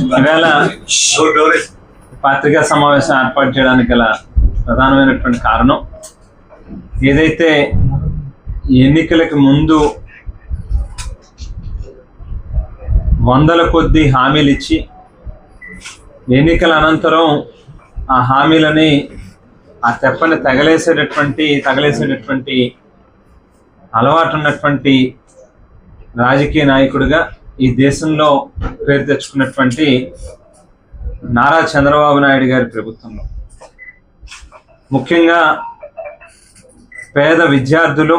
ఈవేళ పత్రికా సమావేశం ఏర్పాటు చేయడానికి గల ప్రధానమైనటువంటి కారణం ఏదైతే ఎన్నికలకు ముందు వందల కొద్ది హామీలు ఇచ్చి ఎన్నికల అనంతరం ఆ హామీలని ఆ తెప్పని తగలేసేటటువంటి తగలేసేటటువంటి అలవాటు ఉన్నటువంటి రాజకీయ నాయకుడిగా ఈ దేశంలో పేరు తెచ్చుకున్నటువంటి నారా చంద్రబాబు నాయుడు గారి ప్రభుత్వంలో. ముఖ్యంగా పేద విద్యార్థులు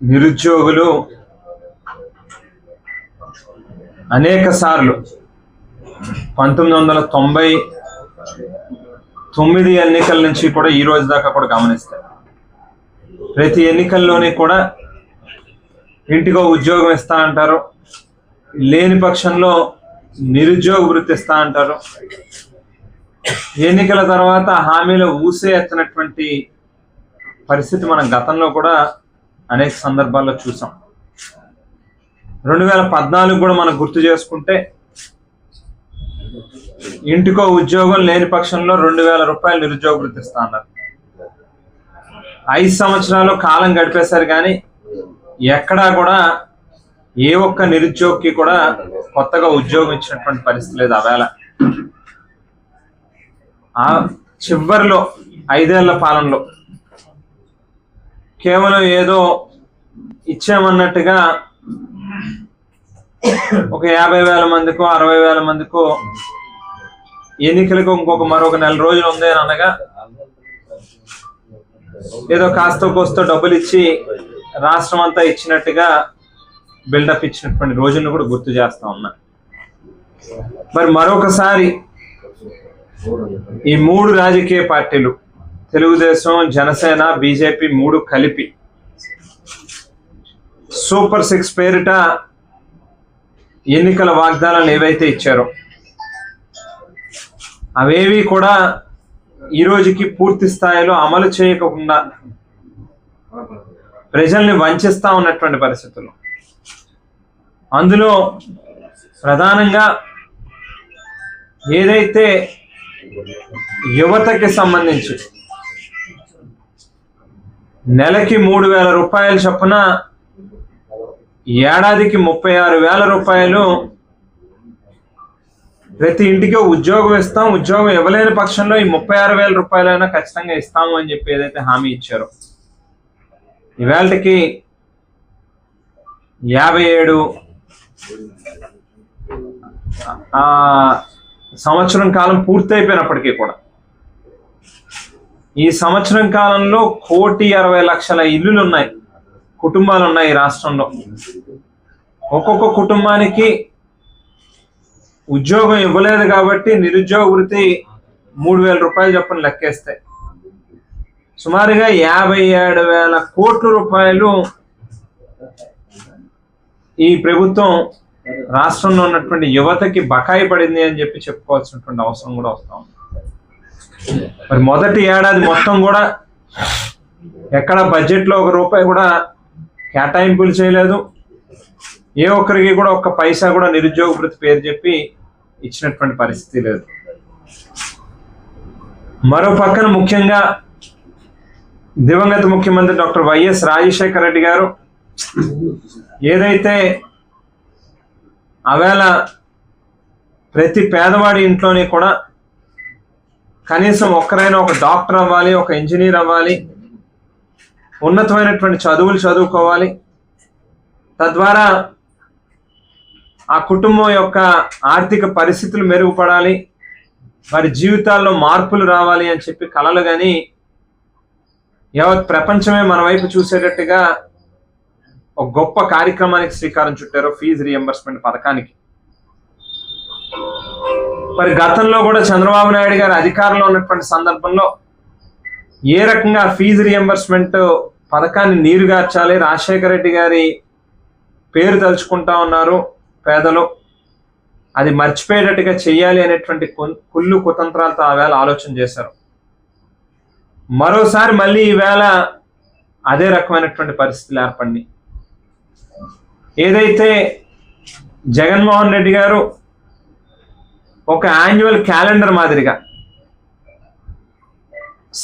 నిరుద్యోగులు అనేక సార్లు పంతొమ్మిది వందల తొంభై తొమ్మిది ఎన్నికల నుంచి కూడా ఈ రోజు దాకా కూడా గమనిస్తారు. ప్రతి ఎన్నికల్లోనే కూడా ఇంటికో ఉద్యోగం ఇస్తా అంటారు లేని పక్షంలో నిరుద్యోగ వృత్తి ఇస్తా అంటారు. ఎన్నికల తర్వాత హామీలో ఊసే ఎత్తనటువంటి పరిస్థితి మనం గతంలో కూడా అనేక సందర్భాల్లో చూసాం. రెండు వేల పద్నాలుగు కూడా మనం గుర్తు చేసుకుంటే ఇంటికో ఉద్యోగం లేని పక్షంలో రెండు వేల రూపాయలు నిరుద్యోగ వృత్తి ఇస్తా అన్నారు. ఐదు సంవత్సరాలు కాలం గడిపేశారు కానీ ఎక్కడా కూడా ఏ ఒక్క నిరుద్యోగికి కూడా కొత్తగా ఉద్యోగం ఇచ్చినటువంటి పరిస్థితి లేదు ఆవేళ ఆ చివరిలో ఐదేళ్ళ పాలనలో కేవలం ఏదో ఇచ్చామన్నట్టుగా ఒక యాభై వేల మందికో అరవై వేల మందికో ఎన్నికలకు ఇంకొక మరొక నెల రోజులు ఉంది అని అనగా ఏదో కాస్త కోస్తో డబ్బులు ఇచ్చి రాష్ట్రం అంతా ఇచ్చినట్టుగా బిల్డప్ ఇచ్చినటువంటి రోజులను కూడా గుర్తు చేస్తా ఉన్నా. మరి మరొకసారి ఈ మూడు రాజకీయ పార్టీలు తెలుగుదేశం జనసేన బీజేపీ మూడు కలిపి. సూపర్ సిక్స్ పేరిట ఎన్నికల వాగ్దానాలు ఏవైతే ఇచ్చారో అవేవి కూడా ఈ రోజుకి పూర్తి స్థాయిలో అమలు చేయకుండా ప్రజల్ని వంచిస్తా ఉన్నటువంటి పరిస్థితులు అందులో ప్రధానంగా ఏదైతే యువతకి సంబంధించి నెలకి మూడు వేల రూపాయల చొప్పున ఏడాదికి ముప్పై ఆరు వేల రూపాయలు ప్రతి ఇంటికి ఉద్యోగం ఇస్తాం. ఉద్యోగం ఇవ్వలేని పక్షంలో ఈ ముప్పై ఆరు వేల రూపాయలైనా ఖచ్చితంగా ఇస్తాము అని చెప్పి ఏదైతే హామీ ఇచ్చారో. ఇవాళకి యాభై ఏడు సంవత్సరం కాలం పూర్తయిపోయినప్పటికీ కూడా ఈ సంవత్సరం కాలంలో కోటి అరవై లక్షల ఇల్లులు ఉన్నాయి కుటుంబాలు ఉన్నాయి ఈ రాష్ట్రంలో. ఒక్కొక్క కుటుంబానికి ఉద్యోగం ఇవ్వలేదు కాబట్టి నిరుద్యోగ వృత్తి మూడు వేల రూపాయలు చొప్పున లెక్కేస్తాయి. సుమారుగా యాభై ఏడు వేల కోట్ల రూపాయలు ఈ ప్రభుత్వం రాష్ట్రంలో ఉన్నటువంటి యువతకి బకాయి పడింది అని చెప్పి చెప్పుకోవాల్సినటువంటి అవసరం కూడా వస్తా ఉంది. మరి మొదటి ఏడాది మొత్తం కూడా ఎక్కడ బడ్జెట్లో ఒక రూపాయి కూడా కేటాయింపులు చేయలేదు. ఏ ఒక్కరికి కూడా ఒక్క పైసా కూడా నిరుద్యోగ వృత్తి పేరు చెప్పి ఇచ్చినటువంటి పరిస్థితి లేదు. మరో పక్కన ముఖ్యంగా దివంగత ముఖ్యమంత్రి డాక్టర్ వైఎస్ రాజశేఖర రెడ్డి గారు ఏదైతే ఆవేళ ప్రతి పేదవాడి ఇంట్లోని కూడా కనీసం ఒక్కరైనా ఒక డాక్టర్ అవ్వాలి ఒక ఇంజనీర్ అవ్వాలి ఉన్నతమైనటువంటి చదువులు చదువుకోవాలి. తద్వారా ఆ కుటుంబం యొక్క ఆర్థిక పరిస్థితులు మెరుగుపడాలి వారి జీవితాల్లో మార్పులు రావాలి అని చెప్పి కలలు కానీ యావత్ ప్రపంచమే మన వైపు చూసేటట్టుగా ఒక గొప్ప కార్యక్రమానికి శ్రీకారం చుట్టారు ఫీజు రియంబర్స్మెంట్ పథకానికి. మరి గతంలో కూడా చంద్రబాబు నాయుడు గారు అధికారంలో ఉన్నటువంటి సందర్భంలో ఏ రకంగా ఫీజు రియంబర్స్మెంట్ పథకాన్ని నీరుగార్చాలి రాజశేఖర రెడ్డి గారి పేరు తలుచుకుంటా ఉన్నారు పేదలు. అది మర్చిపోయేటట్టుగా చేయాలి అనేటువంటి కుళ్ళు కుతంత్రాలతో ఆవేళ ఆలోచన చేశారు. మరోసారి మళ్ళీ ఈవేళ అదే రకమైనటువంటి పరిస్థితులు ఏర్పడినాయి. ఏదైతే జగన్మోహన్ రెడ్డి గారు ఒక యాన్యువల్ క్యాలెండర్ మాదిరిగా.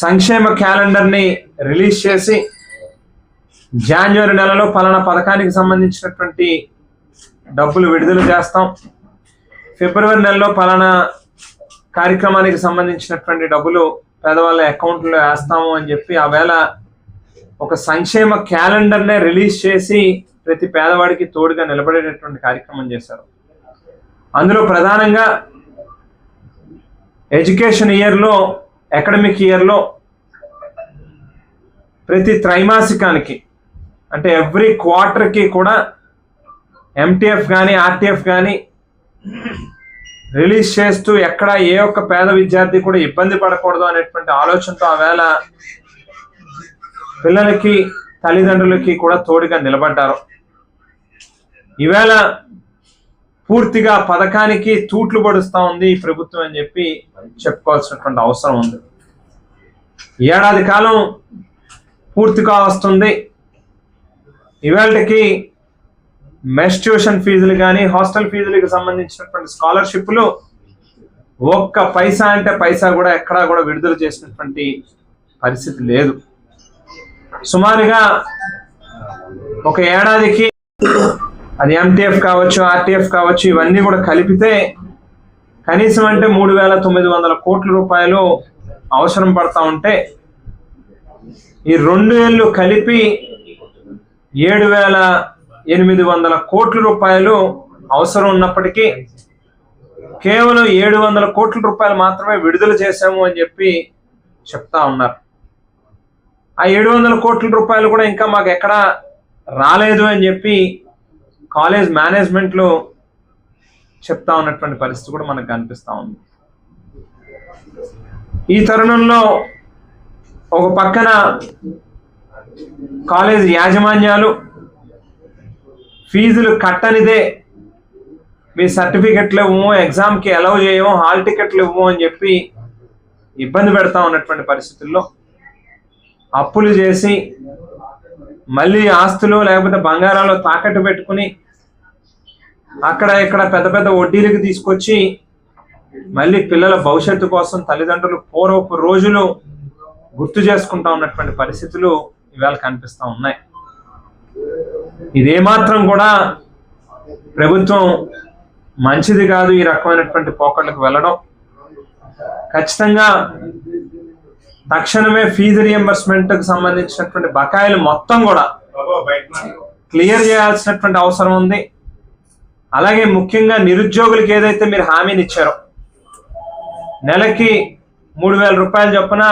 సంక్షేమ క్యాలెండర్ని రిలీజ్ చేసి జాన్యువరి నెలలో పలానా పథకానికి సంబంధించినటువంటి డబ్బులు విడుదల చేస్తాం. ఫిబ్రవరి నెలలో పలానా కార్యక్రమానికి సంబంధించినటువంటి డబ్బులు పేదవాళ్ళ అకౌంట్లో వేస్తాము అని చెప్పి ఆ వేళ ఒక సంక్షేమ క్యాలెండర్నే రిలీజ్ చేసి ప్రతి పేదవాడికి తోడుగా నిలబడేటటువంటి కార్యక్రమం చేశారు. అందులో ప్రధానంగా ఎడ్యుకేషన్ ఇయర్లో అకాడమిక్ ఇయర్లో ప్రతి త్రైమాసికానికి అంటే ఎవ్రీ క్వార్టర్కి కూడా ఎంటీఎఫ్ కానీ ఆర్టీఎఫ్ కానీ రిలీజ్ చేస్తూ ఎక్కడ ఏ ఒక్క పేద విద్యార్థి కూడా ఇబ్బంది పడకూడదు అనేటువంటి ఆలోచనతో ఆవేళ పిల్లలకి తల్లిదండ్రులకి కూడా తోడుగా నిలబడ్డారు. ఈవేళ పూర్తిగా పథకానికి తూట్లు పడుస్తూ ఉంది ఈ ప్రభుత్వం అని చెప్పి చెప్పుకోవాల్సినటువంటి అవసరం ఉంది. ఏడాది కాలం పూర్తిగా వస్తుంది ఇవాళకి మెస్ ట్యూషన్ ఫీజులు కానీ హాస్టల్ ఫీజులకు సంబంధించినటువంటి స్కాలర్షిప్లు ఒక్క పైసా అంటే పైసా కూడా ఎక్కడా కూడా విడుదల చేసినటువంటి పరిస్థితి లేదు. సుమారుగా ఒక ఏడాదికి అది ఎంటీఎఫ్ కావచ్చు ఆర్టీఎఫ్ కావచ్చు ఇవన్నీ కూడా కలిపితే కనీసం అంటే మూడు వేల తొమ్మిది వందల కోట్ల రూపాయలు అవసరం పడతా ఉంటే ఈ రెండు ఏళ్ళు కలిపి ఏడు వేల ఎనిమిది వందల కోట్ల రూపాయలు అవసరం ఉన్నప్పటికీ కేవలం ఏడు వందల కోట్ల రూపాయలు మాత్రమే విడుదల చేశాము అని చెప్పి చెప్తా ఉన్నారు. ఆ ఏడు వందల కోట్ల రూపాయలు కూడా ఇంకా మాకు ఎక్కడ రాలేదు అని చెప్పి కాలేజ్ మేనేజ్మెంట్లో చెప్తా ఉన్నటువంటి పరిస్థితి కూడా మనకు కనిపిస్తూ ఉంది. ఈ తరుణంలో ఒక పక్కన కాలేజ్ యాజమాన్యాలు ఫీజులు కట్టనిదే మీ సర్టిఫికెట్లు ఇవ్వము ఎగ్జామ్కి అలౌ చేయము హాల్ టికెట్లు ఇవ్వము అని చెప్పి ఇబ్బంది పెడతా ఉన్నటువంటి పరిస్థితుల్లో అప్పులు చేసి మళ్ళీ ఆస్తులు లేకపోతే బంగారాలు తాకట్టు పెట్టుకుని అక్కడ ఇక్కడ పెద్ద పెద్ద వడ్డీలకు తీసుకొచ్చి మళ్ళీ పిల్లల భవిష్యత్తు కోసం తల్లిదండ్రులు పూర్వపు రోజులు గుర్తు చేసుకుంటా ఉన్నటువంటి పరిస్థితులు ఇవాళ కనిపిస్తా ఉన్నాయి. ఇదేమాత్రం కూడా ప్రభుత్వం మంచిది కాదు ఈ రకమైనటువంటి పోకళ్ళకు వెళ్ళడం. ఖచ్చితంగా తక్షణమే ఫీజు రియంబర్స్మెంట్కు సంబంధించినటువంటి బకాయిలు మొత్తం కూడా క్లియర్ చేయాల్సినటువంటి అవసరం ఉంది. అలాగే ముఖ్యంగా నిరుద్యోగులకు ఏదైతే మీరు హామీని ఇచ్చారో నెలకి మూడు వేల రూపాయలు చొప్పున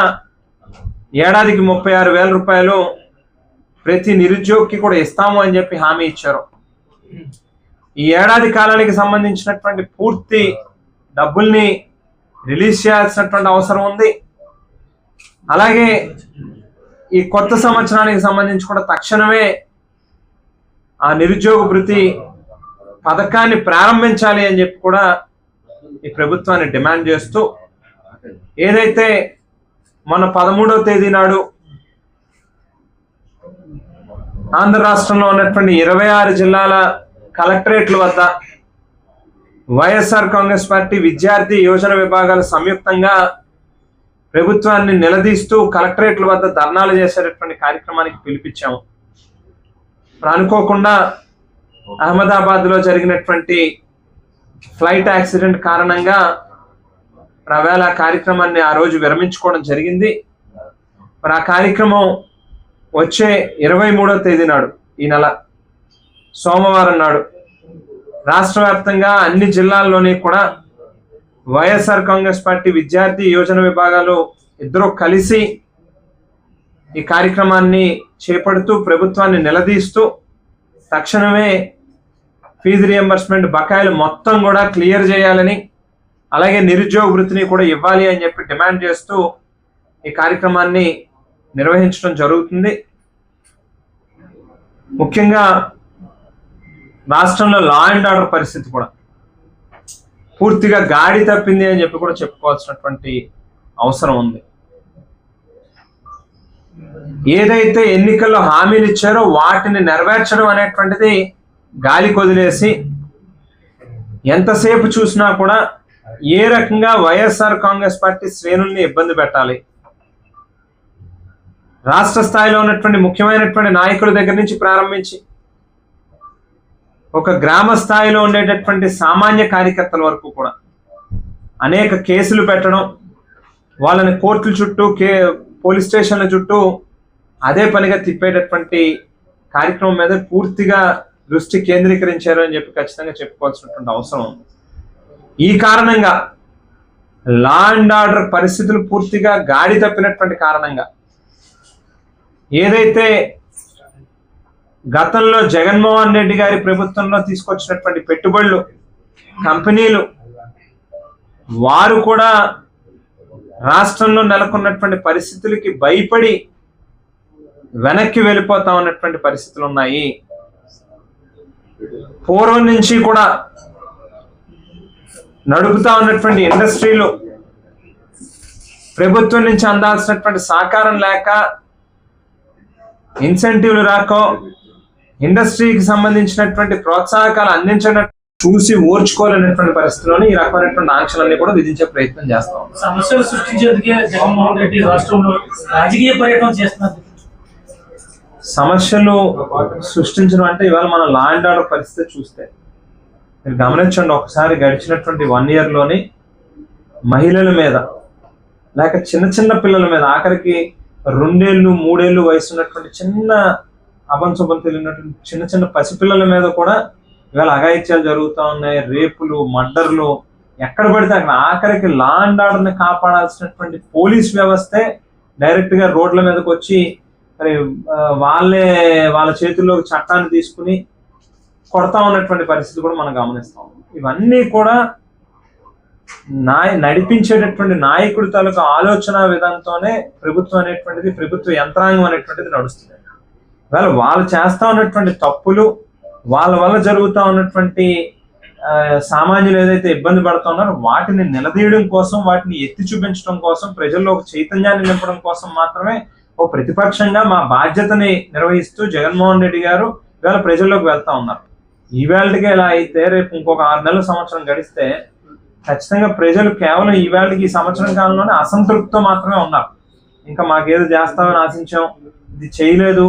ఏడాదికి ముప్పై ఆరు వేల రూపాయలు ప్రతి నిరుద్యోగికి కూడా ఇస్తాము అని చెప్పి హామీ ఇచ్చారు. ఈ ఏడాది కాలానికి సంబంధించినటువంటి పూర్తి డబ్బుల్ని రిలీజ్ చేయాల్సినటువంటి అవసరం ఉంది. అలాగే ఈ కొత్త సంవత్సరానికి సంబంధించి కూడా తక్షణమే ఆ నిరుద్యోగ భృతి పథకాన్ని ప్రారంభించాలి అని చెప్పి కూడా ఈ ప్రభుత్వాన్ని డిమాండ్ చేస్తూ ఏదైతే మన పదమూడవ తేదీ నాడు ఆంధ్ర రాష్ట్రంలో ఉన్నటువంటి ఇరవై ఆరు జిల్లాల కలెక్టరేట్ల వద్ద వైఎస్ఆర్ కాంగ్రెస్ పార్టీ విద్యార్థి యోజన విభాగాలు సంయుక్తంగా ప్రభుత్వాన్ని నిలదీస్తూ కలెక్టరేట్ల వద్ద ధర్నాలు చేసేటటువంటి కార్యక్రమానికి పిలిపించాము. అనుకోకుండా అహ్మదాబాద్లో జరిగినటువంటి ఫ్లైట్ యాక్సిడెంట్ కారణంగా రవేల కార్యక్రమాన్ని ఆ రోజు విరమించుకోవడం జరిగింది. మరి ఆ కార్యక్రమం వచ్చే ఇరవై మూడో తేదీ నాడు ఈ నెల సోమవారం నాడు రాష్ట్ర వ్యాప్తంగా అన్ని జిల్లాల్లోని కూడా వైఎస్ఆర్ కాంగ్రెస్ పార్టీ విద్యార్థి యోజన విభాగాలు ఇద్దరు కలిసి ఈ కార్యక్రమాన్ని చేపడుతూ ప్రభుత్వాన్ని నిలదీస్తూ తక్షణమే ఫీజు రియంబర్స్మెంట్ బకాయిలు మొత్తం కూడా క్లియర్ చేయాలని అలాగే నిరుద్యోగ వృత్తిని కూడా ఇవ్వాలి అని చెప్పి డిమాండ్ చేస్తూ ఈ కార్యక్రమాన్ని నిర్వహించడం జరుగుతుంది. ముఖ్యంగా రాష్ట్రంలో లా అండ్ ఆర్డర్ పరిస్థితి కూడా పూర్తిగా గాడి తప్పింది అని చెప్పి కూడా చెప్పుకోవాల్సినటువంటి అవసరం ఉంది. ఏదైతే ఎన్నికల్లో హామీలు ఇచ్చారో వాటిని నెరవేర్చడం అనేటువంటిది గాలి కొదిలేసి ఎంతసేపు చూసినా కూడా ఏ రకంగా వైఎస్ఆర్ కాంగ్రెస్ పార్టీ శ్రేణుల్ని ఇబ్బంది పెట్టాలి? రాష్ట్ర స్థాయిలో ఉన్నటువంటి ముఖ్యమైనటువంటి నాయకుల దగ్గర నుంచి ప్రారంభించి ఒక గ్రామ స్థాయిలో ఉండేటటువంటి సామాన్య కార్యకర్తల వరకు కూడా అనేక కేసులు పెట్టడం వాళ్ళని కోర్టుల చుట్టూ కే పోలీస్ స్టేషన్ల చుట్టూ అదే పనిగా తిప్పేటటువంటి కార్యక్రమం మీద పూర్తిగా దృష్టి కేంద్రీకరించారు అని చెప్పి ఖచ్చితంగా చెప్పుకోవాల్సినటువంటి అవసరం ఉంది. ఈ కారణంగా లా అండ్ ఆర్డర్ పరిస్థితులు పూర్తిగా గాడి తప్పినటువంటి కారణంగా ఏదైతే గతంలో జగన్మోహన్ రెడ్డి గారి ప్రభుత్వంలో తీసుకొచ్చినటువంటి పెట్టుబడులు కంపెనీలు వారు కూడా రాష్ట్రంలో నెలకొన్నటువంటి పరిస్థితులకి భయపడి వెనక్కి వెళ్ళిపోతా ఉన్నటువంటి పరిస్థితులు ఉన్నాయి. పూర్వం నుంచి కూడా నడుపుతా ఉన్నటువంటి ఇండస్ట్రీలు ప్రభుత్వం నుంచి అందాల్సినటువంటి సహకారం లేక ఇన్సెంటివ్లు రాకో ఇండస్ట్రీకి సంబంధించినటువంటి ప్రోత్సాహకాలు అందించడం చూసి ఓర్చుకోలేనటువంటి పరిస్థితుల్లోనే ఈ రకమైనటువంటి ఆంక్షలన్నీ కూడా విధించే ప్రయత్నం చేస్తాం సమస్యలు సృష్టించేందుకే జగన్మోహన్ రెడ్డి రాష్ట్రంలో రాజకీయ పర్యటన చేస్తున్నారు. సమస్యలు సృష్టించడం అంటే ఇవాళ మన లా అండ్ ఆర్డర్ పరిస్థితి చూస్తే మీరు గమనించండి ఒకసారి గడిచినటువంటి వన్లోని మహిళల మీద లేక చిన్న చిన్న పిల్లల మీద ఆఖరికి రెండేళ్ళు మూడేళ్ళు వయసు ఉన్నటువంటి చిన్న అబంశుభం తెలియనటువంటి చిన్న చిన్న పసిపిల్లల మీద కూడా ఇవాళ అఘాయిత్యాలు జరుగుతూ ఉన్నాయి రేపులు మర్డర్లు. ఎక్కడ పడితే అక్కడ ఆఖరికి లా అండ్ ఆర్డర్ని కాపాడాల్సినటువంటి పోలీస్ వ్యవస్థే డైరెక్ట్గా రోడ్ల మీదకి వచ్చి మరి వాళ్ళే వాళ్ళ చేతుల్లోకి చట్టాన్ని తీసుకుని కొడతా ఉన్నటువంటి పరిస్థితి కూడా మనం గమనిస్తాం ఇవన్నీ కూడా నాయ నడిపించేటటువంటి నాయకుడి తాలూకు ఆలోచన విధానంతోనే ప్రభుత్వం అనేటువంటిది ప్రభుత్వ యంత్రాంగం అనేటువంటిది నడుస్తుంది. వాళ్ళు వాళ్ళు చేస్తా ఉన్నటువంటి తప్పులు వాళ్ళ వల్ల జరుగుతూ ఉన్నటువంటి సామాన్యులు ఏదైతే ఇబ్బంది పడుతున్నారో వాటిని నిలదీయడం కోసం వాటిని ఎత్తి చూపించడం కోసం ప్రజల్లో ఒక చైతన్యాన్ని నింపడం కోసం మాత్రమే ఓ ప్రతిపక్షంగా మా బాధ్యతని నిర్వహిస్తూ జగన్మోహన్ రెడ్డి గారు ఇవాళ ప్రజల్లోకి వెళ్తా ఉన్నారు. ఈవేళకి ఇలా అయితే రేపు ఇంకొక ఆరు నెలల సంవత్సరం గడిస్తే ఖచ్చితంగా ప్రజలు కేవలం ఈవేళకి ఈ సంవత్సరం కాలంలోనే అసంతృప్తితో మాత్రమే ఉన్నారు. ఇంకా మాకేదో చేస్తామని ఆశించాం ఇది చేయలేదు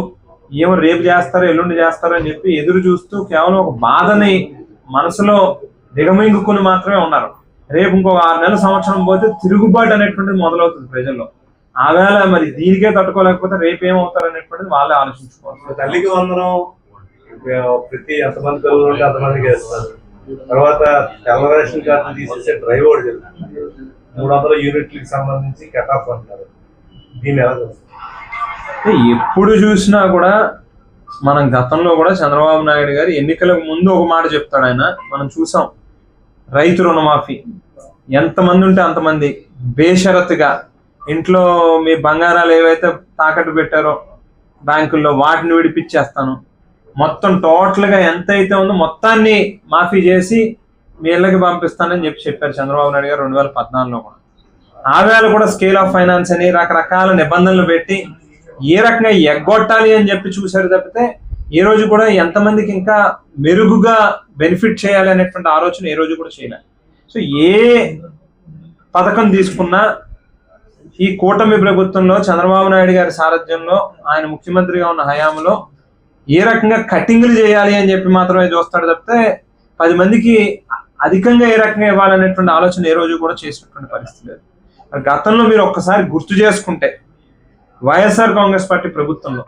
ఏమో రేపు చేస్తారో ఎల్లుండి చేస్తారో అని చెప్పి ఎదురు చూస్తూ కేవలం ఒక బాధని మనసులో దిగమింగుకుని మాత్రమే ఉన్నారు. రేపు ఇంకొక ఆరు నెలల సంవత్సరం పోతే తిరుగుబాటు అనేటువంటిది మొదలవుతుంది ప్రజల్లో. ఆవేళ మరి దీనికే తట్టుకోలేకపోతే రేపు ఏమవుతారు అనేటువంటిది వాళ్ళే ఆలోచించుకోవాలి. తల్లికి వందనం ప్రతి ఎంతమంది పిల్లలు ఉంటే అంతమందికి వేస్తారు తర్వాత తెల్ల రేషన్ కార్డు తీసేసే డ్రైవర్ మూడు వందల యూనిట్లకు సంబంధించి కట్ ఆఫ్ అంటారు. దీన్ని ఎలా చూస్తారు? ఎప్పుడు చూసినా కూడా మనం గతంలో కూడా చంద్రబాబు నాయుడు గారు ఎన్నికలకు ముందు ఒక మాట చెప్తాడు ఆయన. మనం చూసాం. రైతు రుణమాఫీ. ఎంతమంది ఉంటే అంతమంది బేషరత్గా. ఇంట్లో మీ బంగారాలు ఏవైతే తాకట్టు పెట్టారో బ్యాంకుల్లో వాటిని విడిపించేస్తాను. మొత్తం టోటల్గా ఎంత అయితే ఉందో మొత్తాన్ని మాఫీ చేసి మీ ఇళ్ళకి పంపిస్తానని చెప్పి చెప్పారు చంద్రబాబు నాయుడు గారు రెండు వేల పద్నాలుగులో కూడా. ఆ వేళ కూడా స్కేల్ ఆఫ్ ఫైనాన్స్ అని రకరకాల నిబంధనలు పెట్టి ఏ రకంగా ఎగ్గొట్టాలి అని చెప్పి చూశారు తప్పితే ఈ రోజు కూడా ఎంతమందికి ఇంకా మెరుగుగా బెనిఫిట్ చేయాలి అనేటువంటి ఆలోచన ఏ రోజు కూడా చేయలేదు. సో ఏ పథకం తీసుకున్నా ఈ కూటమి ప్రభుత్వంలో చంద్రబాబు నాయుడు గారి సారథ్యంలో ఆయన ముఖ్యమంత్రిగా ఉన్న హయాంలో ఏ రకంగా కటింగ్లు చేయాలి అని చెప్పి మాత్రమే చూస్తాడు తప్పితే పది మందికి అధికంగా ఏ రకంగా ఇవ్వాలనేటువంటి ఆలోచన ఏ రోజు కూడా చేసినటువంటి పరిస్థితి లేదు. గతంలో మీరు ఒక్కసారి గుర్తు చేసుకుంటే వైఎస్ఆర్ కాంగ్రెస్ పార్టీ ప్రభుత్వంలో.